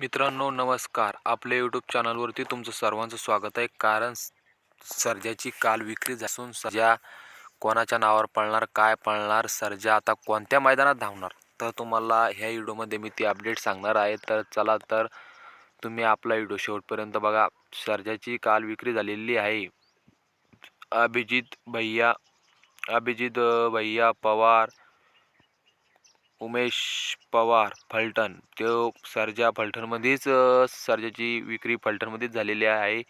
मित्रांनो नमस्कार. आपल्या यूट्यूब चॅनलवरती तुमचं सर्वांचं स्वागत आहे. कारण सर्जाची काल विक्री असून सर्जा कोणाच्या नावावर पळणार काय पळणार सर्जा आता कोणत्या मैदानात धावणार? तर तुम्हाला ह्या व्हिडिओमध्ये मी ती अपडेट सांगणार आहे. तर चला तर तुम्ही आपला व्हिडिओ शेवटपर्यंत बघा. सर्जाची काल विक्री झालेली आहे. अभिजित भैया अभिजित भैया पवार उमेश पवार फलटण. तो सर्जा फलटणमध्येच सर्जाची विक्री फलटणमध्येच झालेली आहे.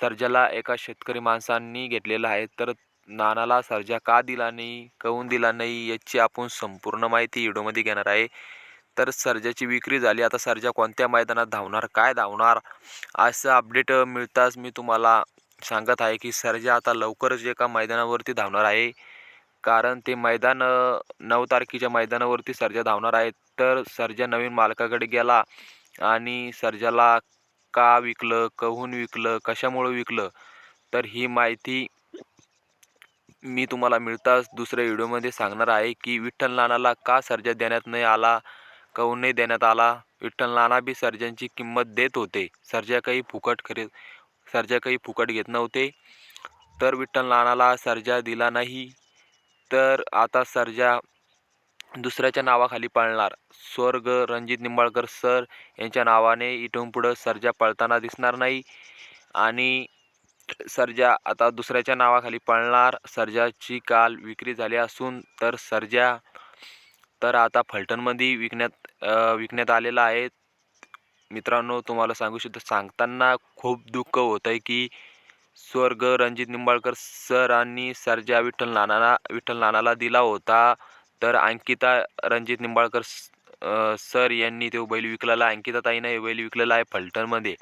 सर्जाला एका शेतकरी माणसांनी घेतलेला आहे. तर नानाला सर्जा का दिला नाही काहून दिला नाही याची आपण संपूर्ण माहिती व्हिडिओमध्ये घेणार आहे. तर सर्जाची विक्री झाली. आता सर्जा कोणत्या मैदानात धावणार काय धावणार असं अपडेट मिळताच मी तुम्हाला सांगत आहे की सर्जा आता लवकरच एका मैदानावरती धावणार आहे. कारण ते मैदान नऊ तारखेच्या मैदानावरती सर्जा धावणार आहेत. तर सर्जा नवीन मालकाकडे गेला आणि सर्जाला का विकलं कहून विकलं कशामुळं विकलं तर ही माहिती मी तुम्हाला मिळताच दुसऱ्या व्हिडिओमध्ये सांगणार आहे की विठ्ठल नानाला का सर्जा देण्यात नाही आला कहून नाही देण्यात आला? विठ्ठल नाना बी सर्जांची किंमत देत होते. सर्जा काही फुकट खरेद सर्जा काही फुकट घेत नव्हते. तर विठ्ठल नानाला सर्जा दिला नाही. तर आता सर्जा दुसऱ्याच्या नावाखाली पळणार. स्वर्ग रणजित निंबाळकर सर यांच्या नावाने इथून पुढं सर्जा पळताना दिसणार नाही. आणि सर्जा आता दुसऱ्याच्या नावाखाली पळणार. सर्जाची काल विक्री झाली असून तर सर्जा तर आता फलटणमध्ये विकण्यात विकण्यात आलेला आहे. मित्रांनो तुम्हाला सांगू शकतो सांगताना खूप दुःख होतं आहे की स्वर्ग रणजित निंबाळकर सर आणि सरजा विठ्ठल नानाला विठ्ठल नानाला दिला होता. तर अंकिता रणजित निंबाळकर सर यांनी तो बैल विकलेला आहे. अंकिता ताईनं हे बैल विकलेला आहे फलटणमध्ये.